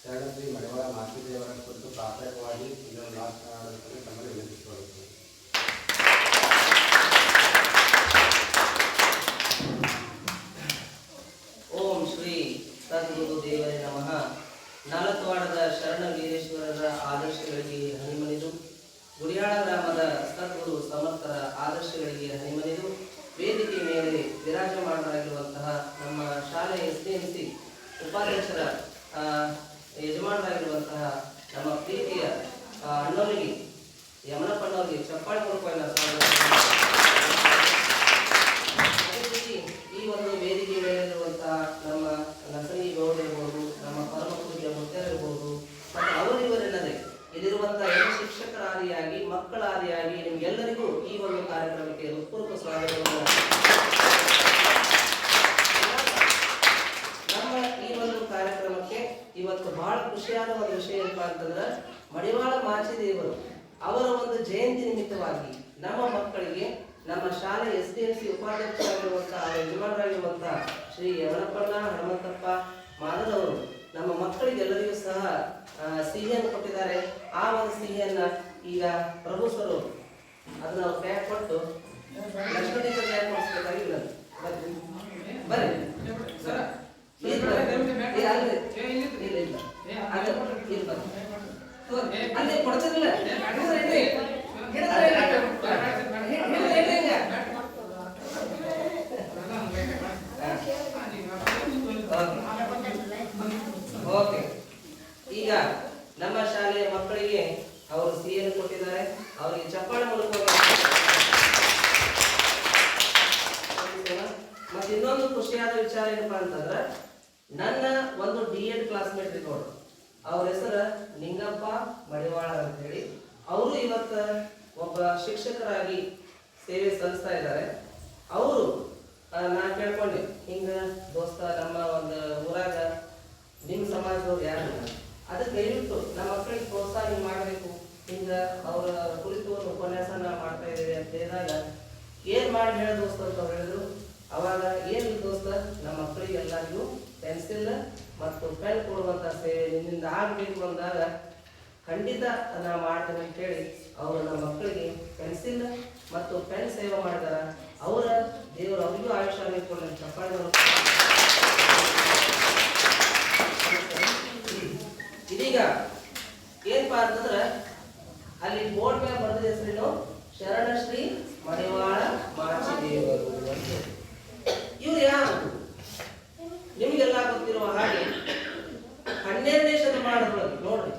ಶರಣಶ್ರೀ ಮಡಿವಾಳ ಮಾಚಿದೇವರ ಕುರಿತು ಪ್ರಾಥಮಿಕವಾಗಿ ಇದನ್ನು ಮಾತನಾಡಬೇಕೆಂದು ತಮ್ಮಲ್ಲಿ ವಿನಂತಿಸಿಕೊಳ್ಳುತ್ತೇನೆ. ಓಂ ಶ್ರೀ ಸದ್ಗುರು ದೇವರೇ ನಮಃ. ನಾಲ್ಕವಾಡದ ಶರಣ ವೀರೇಶ್ವರರ ಆದರ್ಶಗಳಿಗೆ ಹನಿಮನಿದು. ಗುರಿಯಾಳ ಗ್ರಾಮದ ಸದ್ಗುರು ಸಮರ್ಥರ ಆದರ್ಶಗಳಿಗೆ ಹನಿಮನಿದು. ವೇದಿಕೆ ಮೇಲೆ ವಿರಾಜಮಾನರಾಗಿರುವಂತಹ ನಮ್ಮ ಶಾಲೆ ಎಸ್ ಡಿ ಸಿ ಉಪಾಧ್ಯಕ್ಷರ ಆ, ಯಜಮಾನರಾಗಿರುವಂತಹ ನಮ್ಮ ಪ್ರೀತಿಯ ಆ, ಅಣ್ಣವರಿಗೆ ಯಮನಪ್ಪನವರಿಗೆ ಚಪ್ಪಾಳೆ ಕೊಡುವ ಸ್ವಾಗತ ಅದೇ ರೀತಿ ಈ ಒಂದು ವೇದಿಕೆ ಮೇಲಿರುವಂತಹ ನಮ್ಮ ನಸನಿ ಗೌಡ ಇರ್ಬೋದು ನಮ್ಮ ಪರಮ ಪೂಜ್ಯ ಮುಖ್ಯರಿರ್ಬೋದು ಮತ್ತು ಅವರಿವರೆಲ್ಲದೆ ಇಲ್ಲಿರುವಂತಹ ಎಲ್ಲ ಶಿಕ್ಷಕರಾದಿಯಾಗಿ ಮಕ್ಕಳಾದಿಯಾಗಿ ನಿಮ್ಗೆಲ್ಲರಿಗೂ ಈ ಒಂದು ಕಾರ್ಯಕ್ರಮಕ್ಕೆ ಹೃತ್ಪೂರ್ವಕ ಸ್ವಾಗತವನ್ನು ನಮ್ಮ ಈ ಒಂದು ಕಾರ್ಯಕ್ರಮಕ್ಕೆ ಇವತ್ತು ಬಹಳ ಖುಷಿಯಾದ ಒಂದು ವಿಷಯ ಏನಪ್ಪಾ ಅಂತಂದ್ರೆ, ಮಡಿವಾಳ ಮಾಚಿದೇವರು ಅವರ ಒಂದು ಜಯಂತಿ ನಿಮಿತ್ತವಾಗಿ ನಮ್ಮ ಮಕ್ಕಳಿಗೆ ನಮ್ಮ ಶಾಲೆ ಎಸ್ ಡಿ ಎಂ ಸಿ ಉಪಾಧ್ಯಕ್ಷರಾಗಿರುವಂತಹ ಯಜಮಾನರಾಗಿರುವಂತಹ ಶ್ರೀ ಯಮನಪ್ಪಣ್ಣ ಹನುಮಂತಪ್ಪ ಮಾದರವರು ನಮ್ಮ ಮಕ್ಕಳಿಗೆಲ್ಲರಿಗೂ ಸಹ ಸಿಹಿಯನ್ನು ಕೊಟ್ಟಿದ್ದಾರೆ. ಆ ಒಂದು ಸಿಹಿಯನ್ನ ಈಗ ಪ್ರಭು ಸರು ಅದನ್ನ ಅವ್ರು ಕೈ ಕೊಟ್ಟು ಲಕ್ಷ್ಮಣಿ ಪ್ಯಾಕ್ ವಿನಂತಿ. ಬರ್ರಿ. ಬರ್ರಿ ಇಲ್ಲ, ಇಲ್ಲ, ಅಲ್ಲೇ. ಇಲ್ಲ, ಇಲ್ಲ. ಅಲ್ಲೇ, ಇಲ್ಲಿ ಬರ್ರಿ. ತೋರಿ. ಅಲ್ಲೇ ಕೊಡ್ತಿರ್ಲಿಲ್ಲ. ಹಿಡಿದ್ರೆ ಹಿಡ್ರಿ. ಹಿಡಿದ್ರೆ ಹಿಡ್ರಿ. ಹಿಡಿದ್ರೆ ಹಿಡ್ರಿ ಹಿಂಗ. ಓಕೆ ಈಗ ನಮ್ಮ ಶಾಲೆಯ ಮಕ್ಕಳಿಗೆ ಅವರು ಸಿಹಿಯನ್ನು ಕೊಟ್ಟಿದ್ದಾರೆ ಅವರಿಗೆ ಚಪ್ಪಾಳೆ ಮೂಲಕ ಮತ್ತೆ ಇನ್ನೊಂದು ಖುಷಿಯಾದ ವಿಚಾರ ಏನಪ್ಪಾ ಅಂತಂದ್ರೆ ನನ್ನ ಒಂದು ಡಿ ಎಡ್ ಕ್ಲಾಸ್ಮೇಟ್ ರಿಕಾರ್ಡ್ ಅವ್ರ ಹೆಸರು ನಿಂಗಪ್ಪ ಮಡಿವಾಳ ಅಂತ ಹೇಳಿ ಅವರು ಇವತ್ತ ಒಬ್ಬ ಶಿಕ್ಷಕರಾಗಿ ಸೇವೆ ಸಲ್ಲಿಸ್ತಾ ಇದ್ದಾರೆ. ಅವರು ನಾ ಕೇಳ್ಕೊಂಡೆ, ಹಿಂಗ ದೋಸ್ತ, ನಮ್ಮ ಒಂದು ಊರಾಗ ನಿಮ್ಮ ಸಮಾಜದವ್ರು ಯಾರು ಅದಕ್ಕೆ ದಯವಿಟ್ಟು ನಮ್ಮ ಮಕ್ಕಳಿಗೆ ಪ್ರೋತ್ಸಾಹ ಮಾಡಬೇಕು. ಹಿಂಗ ಅವರ ಕುರಿತು ಒಂದು ಉಪನ್ಯಾಸನ ಮಾಡ್ತಾ ಇದ್ದೀವಿ ಅಂತ ಹೇಳಿದಾಗ, ಏನು ಮಾಡಿ ಹೇಳ ದೋಸ್ತ ಅಂತ ಅವ್ರು ಹೇಳಿದ್ರು. ಅವಾಗ ಏನು ದೋಸ್ತ, ನಮ್ಮ ಮಕ್ಕಳಿಗೆ ಎಲ್ಲರಿಗೂ ಪೆನ್ಸಿಲ್ ಮತ್ತು ಪೆನ್ ಕೊಡುವಂತ ಸೇವೆ ನಿನ್ನಿಂದ ಆಗಬೇಕು ಬಂದಾಗ ಖಂಡಿತ ನಾ ಮಾಡ್ತೇನೆ ಅಂತ ಹೇಳಿ ಅವರು ನಮ್ಮ ಮಕ್ಕಳಿಗೆ ಪೆನ್ಸಿಲ್ ಮತ್ತು ಪೆನ್ ಸೇವೆ ಮಾಡಿದಾರ ಅವರ ದೇವರು ಅವರಿಗೂ ಆಯುಷ್ಯ ಬೇಕು ಚಪ್ಪಾಳೆ ಇದೀಗ ಏನಪ್ಪಾ ಅಂತಂದ್ರ ಅಲ್ಲಿ ಬೋರ್ಡ್ ಮೇಲೆ ಬರೆದ ಹೆಸರೇನು ಶರಣಶ್ರೀ ಮಡಿವಾಳ ಮಾಚಿದೇವರು ಅಂತ. ಇವ್ರು ಯಾರು ನಿಮಗೆಲ್ಲ ಗೊತ್ತಿರುವ ಹಾಗೆ ಹನ್ನೆರಡನೇ ಶತಮಾನದೊಳಗೆ ನೋಡ್ರಿ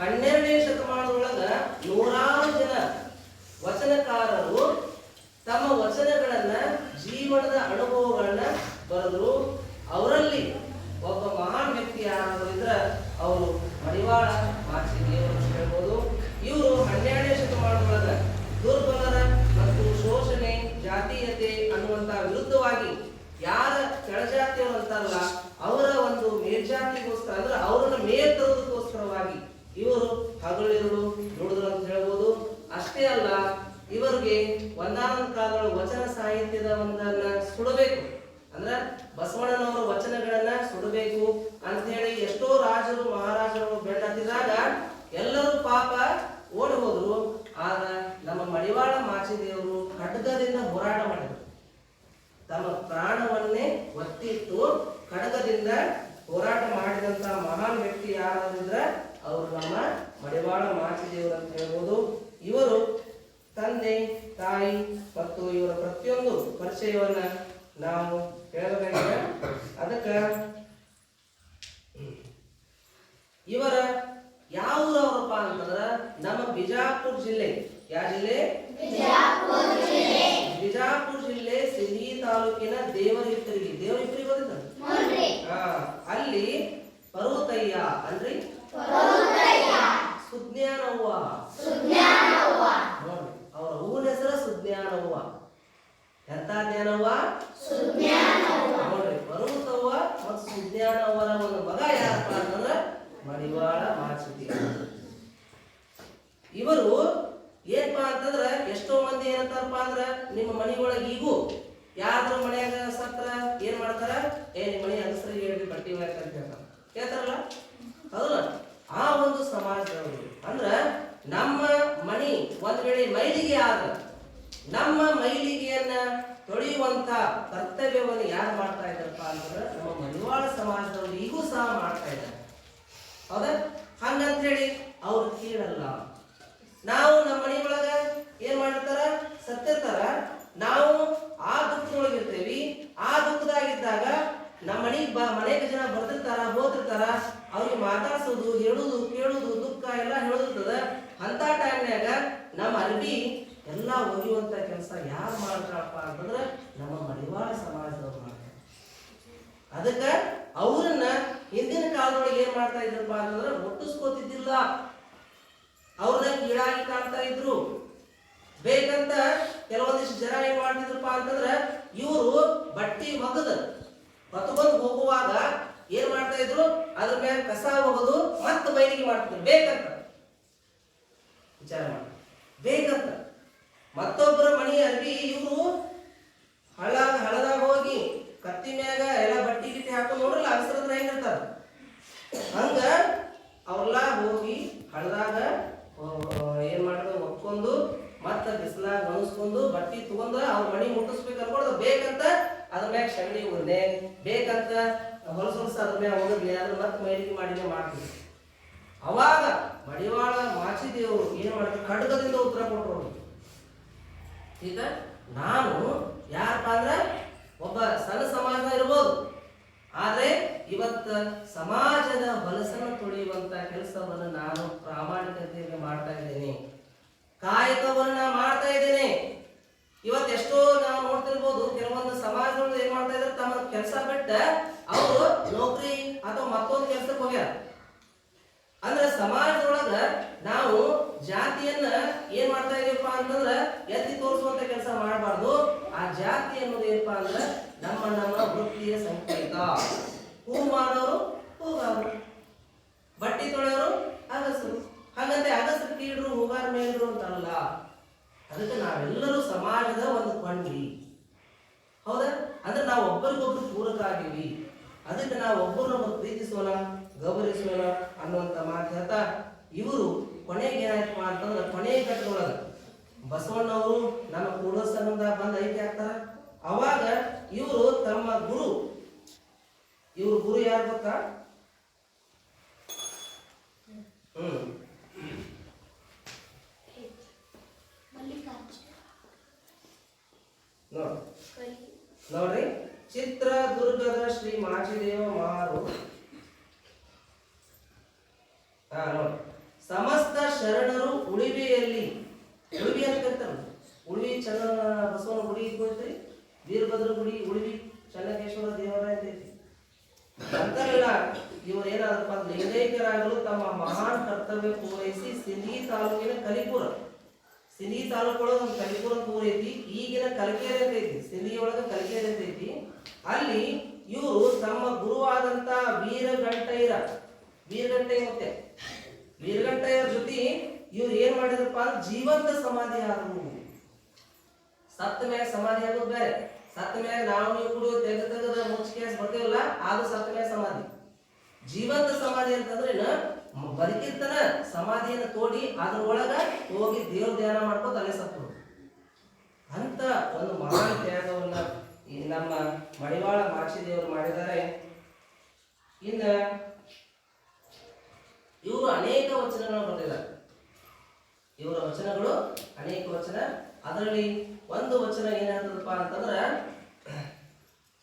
ಹನ್ನೆರಡನೇ ಶತಮಾನದೊಳಗ ನೂರಾರು ಜನ ವಚನಕಾರರು ತಮ್ಮ ವಚನಗಳನ್ನ ಜೀವನದ ಅನುಭವಗಳನ್ನ ಬರೆದ್ರು. ಅವರಲ್ಲಿ ಒಬ್ಬ ಮಹಾನ್ ವ್ಯಕ್ತಿ ಯಾರಾದ್ರು ಇದ್ರ ಅವರು ಮಡಿವಾಳ ಮಾಚಿದೇವರು ಅಂತ ಹೇಳ್ಬೋದು ಇವರು ಹನ್ನೆರಡನೇ ಶತಮಾನದೊಳಗ ದುರ್ಬಲರ ಮತ್ತು ಶೋಷಣೆ ಜಾತೀಯತೆ ಅನ್ನುವಂತ ವಿರುದ್ಧವಾಗಿ ಯಾರ ಕೆಳಜಾತಿಯವರು ಅಂತಾರಲ್ಲ ಅವರ ಒಂದು ಮೇಲ್ಜಾತಿಗೋಸ್ಕರ ಅಂದ್ರೆ ಅವರನ್ನ ಮೇಲ್ ತರುವುದಕ್ಕೋಸ್ಕರವಾಗಿ ಇವರು ಹಗಲಿರುಳು ದುಡಿದ್ರು ಅಂತ ಹೇಳ್ಬೋದು ಅಷ್ಟೇ ಅಲ್ಲ ಇವರಿಗೆ ಒಂದಾನೊಂದು ಕಾಲದೊಳಗೆ ವಚನ ಸಾಹಿತ್ಯದ ಒಂದನ್ನ ಸುಡಬೇಕು ಅಂದ್ರ ಬಸವಣ್ಣನವರ ವಚನಗಳನ್ನ ಸುಡಬೇಕು ಅಂತ ಹೇಳಿ ಎಷ್ಟೋ ರಾಜರು, ಮಹಾರಾಜರು ಬೆನ್ನತ್ತಿದಾಗ ಎಲ್ಲರೂ ಪಾಪ ಓಡಿ ಹೋದ್ರು ಆಗ ನಮ್ಮ ಮಡಿವಾಳ ಮಾಚಿದೇವರು ಖಡ್ಗದಿಂದ ಹೋರಾಟ ಮಾಡಿದರು. ತಮ್ಮ ಪ್ರಾಣವನ್ನೇ ಒತ್ತಿಟ್ಟು ಖಡ್ಗದಿಂದ ಹೋರಾಟ ಮಾಡಿದಂತ ಮಹಾನ್ ವ್ಯಕ್ತಿ ಯಾರಾದ್ರ ಅವರು ನಮ್ಮ ಮಡಿವಾಳ ಮಾಚಿದೇವರು ಅಂತ ಹೇಳ್ಬೋದು. ಇವರು ತಂದೆ, ತಾಯಿ ಮತ್ತು ಇವರ ಪ್ರತಿಯೊಂದು ಪರಿಚಯವನ್ನ ನಾವು ಹೇಳಬೇಕಾಗಿದೆ ಅದಕ್ಕೆ ಇವರ ಯಾವ ಊರವರಪ್ಪ ಅಂತಂದ್ರ ನಮ್ಮ ಬಿಜಾಪುರ ಜಿಲ್ಲೆ. ಯಾವ ಜಿಲ್ಲೆ ಬಿಜಾಪುರ ಜಿಲ್ಲೆ ಸಿಂಧಿ ತಾಲೂಕಿನ ದೇವರಿಪ್ಪರಿಗೆ ದೇವರಿಪ್ಪರಿಗೆ ಗೊತ್ತಿಲ್ಲ ಹಾ ಅಲ್ಲಿ ಪರ್ವತಯ್ಯ ಅನ್ರಿ ಸುಜ್ಞಾನವ್ವ ನೋಡ್ರಿ ಅವ್ರ ಊರ ಹೆಸರು ಸುಜ್ಞಾನವ್ವ ಎಂತ ಜ್ಞಾನವ್ವ ನೋಡ್ರಿ ಪರ್ವತವ್ವ ಮತ್ತು ಸುಜ್ಞಾನವ್ವರ ಒಂದು ಮಗ ಯಾರಪ್ಪ ಅಂತಂದ್ರೆ ಮಡಿವಾಳ ಮಾಚಿತಿ ಇವರು ಏನಪ್ಪಾ ಅಂತಂದ್ರೆ ಎಷ್ಟೋ ಮಂದಿ ಏನಂತಾರಪ್ಪ ಅಂದ್ರ ನಿಮ್ಮ ಮನಿ ಒಳಗೆ ಈಗೂ ಯಾವ್ದ್ರ ಮನ್ಯಾಗ ಸತ್ರ ಏನ್ ಮಾಡ್ತಾರ? ಏ, ನಿಮ್ಮ ಮನೆ ಅಗಸ್ರಿಗೆ ಹೇಳಿ ಬಟ್ಟಿ ಅಂತ ಹೇಳ್ತಾರ. ಕೇಳ್ತಾರಲ್ಲ? ಹೌದಲ್ಲ? ಆ ಒಂದು ಸಮಾಜದವರು. ಅಂದ್ರ ನಮ್ಮ ಮಣಿ ಒಂದ್ ವೇಳೆ ಮೈಲಿಗೆ ಆದ ನಮ್ಮ ಮೈಲಿಗೆಯನ್ನ ತೊಳೆಯುವಂತ ಕರ್ತವ್ಯವನ್ನು ಯಾರು ಮಾಡ್ತಾ ಇದ್ದಾರಪ್ಪ ಅಂದ್ರೆ ನಮ್ಮ ಮಡಿವಾಳ ಸಮಾಜದವರು ಈಗೂ ಸಹ ಮಾಡ್ತಾ ಇದ್ದಾರೆ. ಹೌದಾ? ಹಂಗಂತ ಹೇಳಿ ಅವ್ರು ಕೀಳಲ್ಲ. ನಾವು ನಮ್ಮ ಮನೆ ಒಳಗ ಏನ್ ಮಾಡಿರ್ತಾರ? ಸತ್ತಿರ್ತಾರ. ನಾವು ಆ ದುಃಖದೊಳಗಿರ್ತೇವಿ ಆ ದುಃಖದಾಗಿದ್ದಾಗ ನಮ್ಮ ಮನೆಗೆ ಬಾ, ಮನೆಗೆ ಜನ ಬರ್ತಿರ್ತಾರ ಹೋತಿರ್ತಾರ ಅವ್ರಿಗೆ ಮಾತಾಡ್ಸೋದು, ಹೇಳುದು, ಕೇಳುದು, ದುಃಖ ಎಲ್ಲ ಹೇಳುದಿರ್ತದ. ಅಂತ ಟೈಮ್ನ್ಯಾಗ ನಮ್ಮ ಅರ್ಬಿ ಎಲ್ಲ ಒಗೆಯುವಂತ ಕೆಲಸ ಯಾರು ಮಾಡ್ತಾರಪ್ಪ ಅಂತಂದ್ರೆ ನಮ್ಮ ಮಡಿವಾಳ ಸಮಾಜದವ್ರು ಮಾಡ್ತಾರೆ. ಅದಕ್ಕೆ ಅವ್ರನ್ನ ಹಿಂದಿನ ಕಾಲದೊಳಗೆ ಏನ್ ಮಾಡ್ತಾ ಇದ್ರಪ್ಪ ಅಂತಂದ್ರೆ ಮುಟ್ಟಿಸ್ಕೋತಿದ್ದಿಲ್ಲ. ಅವ್ರನ್ನ ಕೀಳಾಗಿ ಕಾಣ್ತಾ ಇದ್ರು. ಬೇಕಂತ ಕೆಲವೊಂದಿಷ್ಟು ಜನ ಏನ್ ಮಾಡ್ತಿದ್ರಪ್ಪ ಅಂತಂದ್ರೆ ಇವರು ಬಟ್ಟಿ ಒಗದ ಹೊತ್ಕೊಂಡು ಹೋಗುವಾಗ ಏನ್ ಮಾಡ್ತಾ ಇದ್ರು? ಅದ್ರ ಮೇಲೆ ಕಸ ಹೋಗೋದು ಮತ್ತೆ ಬೈಲಿಗೆ ಮಾಡ್ತಿದ್ರು. ಬೇಕಂತ. ವಿಚಾರ ಮಾಡಿ. ಬೇಕಂತ. ಮತ್ತೊಬ್ಬರ ಮಣಿ ಅರ್ಬಿ ಇವರು ಹಳ ಹಳದಾಗ ಹೋಗಿ ಕತ್ತಿ ಮ್ಯಾಗ ಎಲ್ಲ ಬಟ್ಟಿ ಗಿಟ್ಟಿ ಹಾಕೊಂಡು ನೋಡ್ರಲ್ಲ, ಅಗಸರದ್ರ ಹೆಂಗಿರ್ತಾರ ಹಂಗ ಅವ್ರೆಲ್ಲ ಹೋಗಿ ಹಳದಾಗ ಏನ್ ಮಾಡಿದ್ರು ಒಪ್ಕೊಂಡು ಮತ್ತ ಬಿಸಿಲಾಗ ಒಣಸ್ಕೊಂಡು ಬಟ್ಟಿ ತಗೊಂಡ ಅವ್ರ ಮಣಿ ಮುಟ್ಟಿಸ್ಬೇಕು ಅನ್ಕೊಳ್ದು ಬೇಕಂತ ಅದ್ರ ಮ್ಯಾಗ ಶಗಣಿ ಉರ್ನೆ ಬೇಕಂತ ಹೊಲಸ ಹೊಲಸ ಅದ್ರ ಮ್ಯಾಗ ಹೋಗಿದ್ಲಿ ಅದ್ರ ಮತ್ತೆ ಮೈಲಿಗೆ ಮಾಡಿನೇ ಮಾಡ್ತೀವಿ ಅವಾಗ ಮಡಿವಾಳ ಮಾಚಿದೇವ್ರು ಏನ್ ಮಾಡ್ತಾರೆ? ಖಡ್ಗದಿಂದ ಉತ್ತರ ಕೊಟ್ಟರು. ಈಗ ನಾನು ಯಾರಪ್ಪ ಅಂದ್ರೆ ಒಬ್ಬ ಸಣ್ಣ ಸಮಾಜ ಇರ್ಬೋದು. ಆದರೆ ಇವತ್ತ ಸಮಾಜದ ಹೊಲಸನ್ನು ತುಳಿಯುವಂತ ಕೆಲಸವನ್ನು ನಾನು ಪ್ರಾಮಾಣಿಕತೆಯಿಂದ ಮಾಡ್ತಾ ಇದ್ದೇನೆ. ಕಾಯಕವನ್ನು ಮಾಡ್ತಾ ಇದ್ದೇನೆ. ಇವತ್ತು ಎಷ್ಟೋ ನಾವು ನೋಡ್ತಿರ್ಬೋದು, ಕೆಲವೊಂದು ಸಮಾಜಗಳು ಏನ್ ಮಾಡ್ತಾ ಇದ್ದಾರೆ ತಮ್ಮ ಕೆಲಸ ಬಿಟ್ಟ ಅವರು ನೌಕರಿ ಅಥವಾ ಮತ್ತೊಂದು ಕೆಲಸಕ್ಕೆ ಹೋಗ್ಯಾರ. ಅಂದ್ರೆ ಸಮಾಜದೊಳಗ ನಾವು ಇದೀವಪ್ಪ ಅಂತಂದ್ರ ಎತ್ತಿ ತೋರಿಸುವಂತ ಕೆಲಸ ಮಾಡಬಾರ್ದು. ಆ ಜಾತಿ ಅನ್ನೋದು ಏನಪ್ಪಾ ಅಂದ್ರೆ ನಮ್ಮ ನಮ್ಮ ವೃತ್ತಿಯ ಸಂಕೇತ. ಹೂ ಮಾಡೋರು ಹೂಗಾರರು. ಬಟ್ಟಿ ತೊಳೆಯೋರು, ಅಗಸರು. ಹಾಗಂತೆ ಅಗಸರು ಕೀಡ್ರು ಹೂಗಾರ ಮೇಲ್ರು ಅಂತಲ್ಲ. ಅದಕ್ಕೆ ನಾವೆಲ್ಲರೂ ಸಮಾಜದ ಒಂದು ಕೊಂಡಿ. ಹೌದಾ? ಅಂದ್ರೆ ನಾವು ಒಬ್ಬರಿಗೊಬ್ರು ಪೂರಕ ಆಗಿವಿ. ಅದಕ್ಕೆ ನಾವು ಒಬ್ಬರನ್ನೊಬ್ಬರು ಪ್ರೀತಿಸೋಣ, ಗೌರವಿಸೋಣ ಅನ್ನುವಂತ ಮಾತು ಹೇಳ್ತಾ ಇವರು ಕೊನೆಗೆ ಏನಾಯ್ತಪ್ಪ ಅಂತಂದ್ರೆ ಕೊನೆಗೆ ಘಟ್ಟದೊಳಗ ಬಸವಣ್ಣವರು ನಮ್ಮ ಕೂಡೋ ಬಂದ ಐಕ್ಯ ಆಗ್ತಾರ. ಅವಾಗ ಇವರು ತಮ್ಮ ಗುರು. ಇವ್ರ ಗುರು ಯಾರು ಗೊತ್ತಾ? ಹ್ಮ್. ನೋಡ್. ನೋಡ್ರಿ. ಚಿತ್ರದುರ್ಗದ ಶ್ರೀ ಮಾಚಿದೇವ ಮಾರು. ಹಾ ಸಮಸ್ತ ಶರಣರು ಉಳಿವಿಯಲ್ಲಿ ಉಳಿವಿ ಅಂತ ಕರಿತಾರ ಉಳಿವಿ ಚನ್ನ ಬಸವನ ಗುಡಿ ಇಟ್ಕೊಳ್ತೀರಿ ವೀರಭದ್ರ ಗುಡಿ ಉಳಿವಿ ಚನ್ನಕೇಶ್ವರ ದೇವರ ಐತಿ. ಅಂತಾರಲ್ಲ ಇವರು ಏನಾದ್ರಪ್ಪ ಅಂದ್ರೆ ಲಿಂಗೈಕ್ಯರಾಗಲು ತಮ್ಮ ಮಹಾನ್ ಕರ್ತವ್ಯ ಪೂರೈಸಿ ಸಿಂಧಿ ತಾಲೂಕಿನ ಕಲಿಪುರ. ಸಿನಿ ತಾಲೂಕು ಒಳಗೆ ಒಂದು ಕಲಿಪುರ ಪೂರೈತಿ ಈಗಿನ ಕಲಿಕೆರೆ ಅಂತ ಐತಿ ಸಿಂಧಿ ಒಳಗ ಕಲಕೇರಿ ಅಂತ ಐತಿ. ಅಲ್ಲಿ ಇವರು ತಮ್ಮ ಗುರುವಾದಂತ ವೀರಗಂಟೈರ ವೀರಗಂಟೈ ಮತ್ತೆ ವೀರಗಂಟೈರ ಜೊತೆ ಇವ್ರು ಏನ್ ಮಾಡಿದ್ರಪ್ಪ ಅಂದ್ರೆ ಜೀವಂತ ಸಮಾಧಿ ಆದ್ರು. ಸತ್ತ ಮೇಲೆ ಸಮಾಧಿ ಆಗೋದು ಬೇರೆ. ಸತ್ತ ಮ್ಯಾಗ ನಾವು ನೀವು ಕೂಡ ತೆಗೆದು ತೆಗೆದ ಕ್ಯಾಸ್ ಬರ್ತೀವಲ್ಲ ಅದು ಸತ್ತ ಸಮಾಧಿ. ಜೀವಂತ ಸಮಾಧಿ ಅಂತಂದ್ರೆ ಬದುಕಿರ್ತನ ಸಮಾಧಿಯನ್ನು ತೋಡಿ ಅದ್ರ ಒಳಗ ಹೋಗಿ ದೇವ್ರ ಧ್ಯಾನ ಮಾಡ್ಕೋ ತಲೆ ಸತ್ತು ಅಂತ ಒಂದು ಮಹಾನ್ ತ್ಯಾಗವನ್ನ ಈ ನಮ್ಮ ಮಡಿವಾಳ ದೇವರು ಮಾಡಿದ್ದಾರೆ. ಇನ್ನ ಇವರು ಅನೇಕ ವಚನಗಳನ್ನು ಬರೆದಿದ್ದಾರೆ ಇವರ ವಚನಗಳು ಅನೇಕ ವಚನ ಅದರಲ್ಲಿ ಒಂದು ವಚನ ಏನಾಗ್ತದಪ್ಪ ಅಂತಂದ್ರ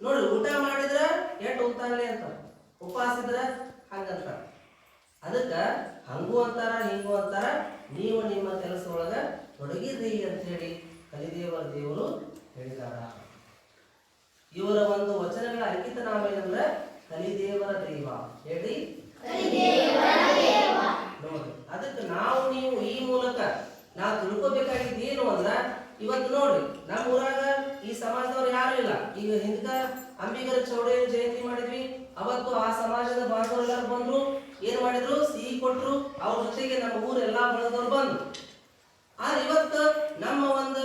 ನೋಡಿ ಊಟ ಮಾಡಿದ್ರ ಎಷ್ಟು ಉಂತಾಗಲಿ ಅಂತ ಉಪವಾಸ ಇದ್ರ ಹಂಗಂತ ಅದಕ್ಕ ಹಂಗೂ ಅಂತಾರ ಹಿಂಗೂ ಅಂತಾರ ನೀವು ನಿಮ್ಮ ಕೆಲಸ ಒಳಗ ತೊಡಗಿದ್ರಿ ಅಂತ ಹೇಳಿ ಕಲಿದೇವರ ದೇವರು ಹೇಳಿದಾರ. ಇವರ ಒಂದು ವಚನಗಳ ಅಂಕಿತ ನಾಮ ಏನಂದ್ರ ಕಲಿದೇವರ ದೈವ. ಹೇಳಿ ನೋಡಿ ಅದಕ್ಕೆ ನಾವು ನೀವು ಈ ಮೂಲಕ ನಾವು ತಿಳ್ಕೊಬೇಕಾಗಿದ್ದು ಏನು ಅಂದ್ರ ಇವತ್ತು ನೋಡ್ರಿ ನಮ್ಮ ಊರಾಗ ಈ ಸಮಾಜದವ್ರು ಯಾರು ಇಲ್ಲ. ಈಗ ಹಿಂದಕ ಅಂಬಿಗರ ಚೌಡಯ್ಯ ಜಯಂತಿ ಮಾಡಿದ್ವಿ, ಅವತ್ತು ಆ ಸಮಾಜದ ಬಾಂಧವರೆಲ್ಲರೂ ಬಂದ್ರು, ಏನ್ ಮಾಡಿದ್ರು? ಸಿಹಿ ಕೊಟ್ರು, ಅವ್ರ ಜೊತೆಗೆ ನಮ್ಮ ಊರ ಎಲ್ಲಾ ಬಳದವ್ರು ಬಂದ್ರು. ಆದ್ರೆ ಇವತ್ತು ನಮ್ಮ ಒಂದು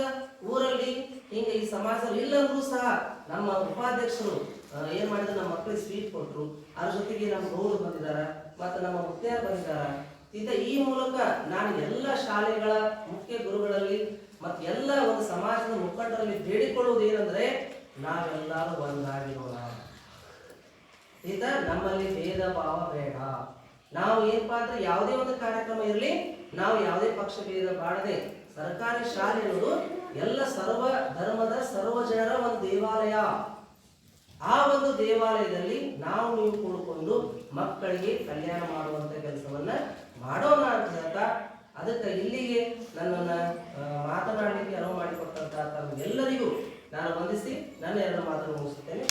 ಊರಲ್ಲಿ ಹಿಂಗ ಈ ಸಮಾಜದಲ್ಲಿ ಇಲ್ಲಂದ್ರೂ ಸಹ ನಮ್ಮ ಉಪಾಧ್ಯಕ್ಷರು ಏನ್ ಮಾಡಿದ್ರು? ನಮ್ಮ ಮಕ್ಕಳಿಗೆ ಸ್ವೀಟ್ ಕೊಟ್ರು, ಅದ್ರ ಜೊತೆಗೆ ನಮ್ಮ ಗೌರು ಬಂದಿದಾರ, ಮತ್ತೆ ನಮ್ಮ ಮುತ್ತಾರ ಬಂದಿದಾರ. ಇಂಥ ಈ ಮೂಲಕ ನಾನು ಎಲ್ಲ ಶಾಲೆಗಳ ಮುಖ್ಯ ಗುರುಗಳಲ್ಲಿ ಮತ್ತು ಎಲ್ಲ ಒಂದು ಸಮಾಜದ ಮುಖಂಡರಲ್ಲಿ ಬೇಡಿಕೊಳ್ಳುವುದು ಏನಂದ್ರೆ ನಾವೆಲ್ಲರೂ ಒಂದಾಗಿರೋಣ ಈತ ನಮ್ಮಲ್ಲಿ ಭೇದ ಭಾವ ಬೇಡ. ನಾವು ಏನಪ್ಪಾ ಅಂದ್ರೆ ಯಾವುದೇ ಒಂದು ಕಾರ್ಯಕ್ರಮ ಇರಲಿ, ನಾವು ಯಾವುದೇ ಪಕ್ಷ ಭೇದ ಬಾಡದೆ ಸರ್ಕಾರಿ ಶಾಲೆ ಅನ್ನೋದು ಎಲ್ಲ ಸರ್ವ ಧರ್ಮದ ಸರ್ವ ಜನರ ಒಂದು ದೇವಾಲಯ. ಆ ಒಂದು ದೇವಾಲಯದಲ್ಲಿ ನಾವು ನೀವು ಕೂಡಿಕೊಂಡು ಮಕ್ಕಳಿಗೆ ಕಲ್ಯಾಣ ಮಾಡುವಂತ ಕೆಲಸವನ್ನ ಮಾಡೋಣ ಅಂತ ಅದಕ್ಕೆ ಇಲ್ಲಿಗೆ ನನ್ನನ್ನ ಮಾತನಾಡಲಿಕ್ಕೆ ಅನುವು ಮಾಡಿಕೊಟ್ಟಂತ ತಮ್ಮೆಲ್ಲರಿಗೂ ನಾನು ವಂದಿಸಿ ನನ್ನ ಎರಡು ಮಾತನ್ನು ಮುಗಿಸುತ್ತೇನೆ.